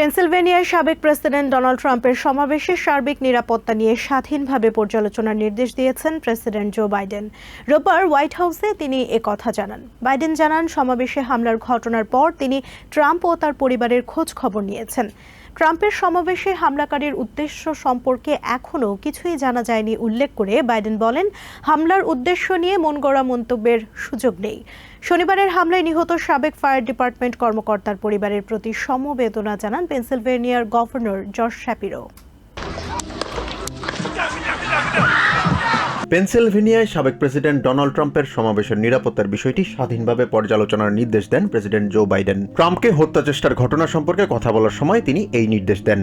পেনসিলভেনিয়ার সাবেক president Donald ট্রাম্পের সমাবেশে সার্বিক নিরাপত্তা নিয়ে স্বাধীনভাবে পর্যালোচনার নির্দেশ দিয়েছেন প্রেসিডেন্ট জো বাইডেন। রোববার হোয়াইট হাউসে তিনি কথা জানান। বাইডেন জানান, সমাবেশে হামলার ঘটনার পর তিনি ট্রাম্প ও তার পরিবারের খোঁজ খবর নিয়েছেন। ট্রাম্পের সমাবেশে হামলাকারীর উদ্দেশ্য সম্পর্কে এখনও কিছুই জানা যায়নি, উল্লেখ করে বাইডেন বলেন, হামলার উদ্দেশ্য নিয়ে মন গড়া মন্তব্যের সুযোগ নেই। শনিবারের হামলায় নিহত সাবেক ফায়ার ডিপার্টমেন্ট কর্মকর্তার পরিবারের প্রতি সমবেদনা জানান পেনসিলভেনিয়ার গভর্নর জর্জ শ্যাপিরো। পেনসিলভেনিয়ায় সাবেক প্রেসিডেন্ট ডোনাল্ড ট্রাম্পের সমাবেশের নিরাপত্তার বিষয়টি স্বাধীনভাবে পর্যালোচনার নির্দেশ দেন প্রেসিডেন্ট জো বাইডেন ট্রাম্পকে হত্যা চেষ্টার ঘটনা সম্পর্কে কথা বলার সময় তিনি এই নির্দেশ দেন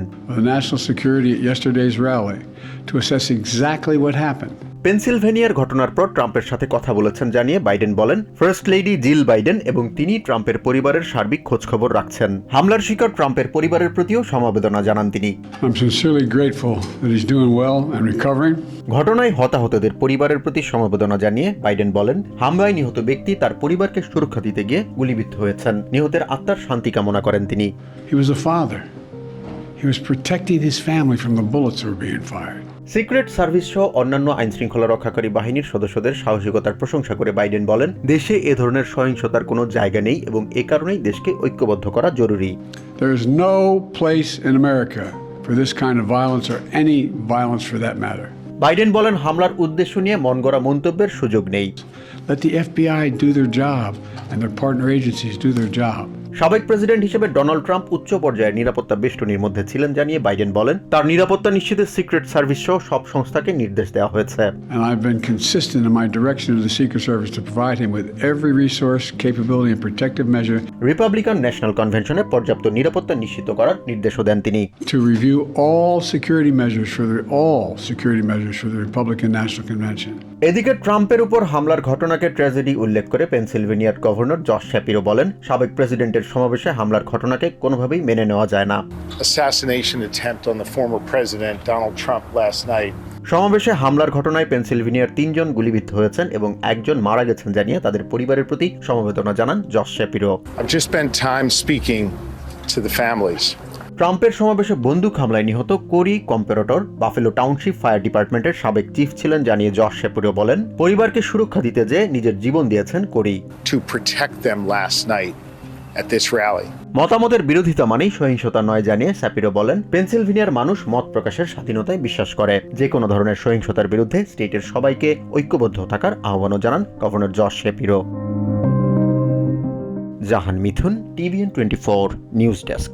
national security at yesterday's rally to assess exactly what happened. পেনসিলভেনিয়ার ঘটনার পর ট্রাম্পের সাথে কথা বলেছেন জানিয়ে বাইডেন বলেন ফার্স্ট লেডি জিল বাইডেন এবং তিনি ট্রাম্পের পরিবারের সার্বিক খোঁজখবর রাখছেন হামলার শিকার ট্রাম্পের পরিবারের প্রতিও সমবেদনা জানান তিনি. ঘটনায় হতাহতদের পরিবারের প্রতি সমবেদনা জানিয়ে বাইডেন বলেন হামলায় নিহত ব্যক্তি তার পরিবারকে সুরক্ষা দিতে গিয়ে গুলিবিদ্ধ হয়েছেন নিহতের আত্মার শান্তি কামনা করেন তিনি He was a father. He was protecting his family from the bullets that were being fired. Secret Service সহ অন্যান্য আইন শৃঙ্খলা রক্ষাকারী বাহিনীর সদস্যদের সাহসিকতার প্রশংসা করে বাইডেন বলেন দেশে এ ধরনের সহিংসতার কোনো জায়গা নেই এবং এ কারণেই দেশকে ঐক্যবদ্ধ করা জরুরি There is no place in America for this kind of violence or any violence for that matter. Biden বলেন হামলার উদ্দেশ্য নিয়ে মনগড়া মন্তব্যের সুযোগ নেই Let the FBI do their job and their partner agencies do their job. সাবেক president হিসেবে Donald Trump উচ্চ পর্যায়ের নিরাপত্তা বেষ্টনীর মধ্যে ছিলেন জানিয়ে বাইডেন বলেন। তার নিরাপত্তা নিশ্চিতের সিক্রেট সার্ভিস সহ সব সংস্থাকে নির্দেশ দেওয়া হয়েছে। রিপাবলিকান ন্যাশনাল কনভেনশনে পর্যাপ্ত নিরাপত্তা নিশ্চিত করার নির্দেশও দেন তিনি। to review all security measures for the all security measures National Convention. এদিকে ট্রাম্পের উপর হামলার ঘটনাকে ট্র্যাজেডি উল্লেখ করে পেনসিলভেনিয়ার গভর্নর জশ শ্যাপিরো বলেন সাবেক প্রেসিডেন্টের সমাবেশে হামলার ঘটনাকে কোনোভাবেই মেনে নেওয়া যায় না. সমাবেশে হামলার ঘটনায় পেনসিলভেনিয়ার তিনজন গুলিবিদ্ধ হয়েছেন এবং একজন মারা গেছেন জানিয়ে তাদের পরিবারের প্রতি সমবেদনা জানান জশ শ্যাপিরো। ট্রাম্পের সমাবেশে বন্দুক হামলায় নিহত Corey Comperatore Buffalo Township fire ডিপার্টমেন্টের সাবেক চিফ ছিলেন জানিয়ে জশ শ্যাপিরো বলেন পরিবারকে সুরক্ষা দিতে যে নিজের জীবন দিয়েছেন Corey. To protect them last night at this rally. মতামতের বিরোধিতা মানেই সহিংসতা নয় জানিয়ে স্যাপিরো বলেন পেনসিলভেনিয়ার মানুষ মত প্রকাশের স্বাধীনতায় বিশ্বাস করে। যে কোনো ধরনের সহিংসতার বিরুদ্ধে স্টেটের সবাইকে ঐক্যবদ্ধ থাকার আহ্বানও জানান governor Josh Shapiro Jahan Mithun TVN twenty four news desk.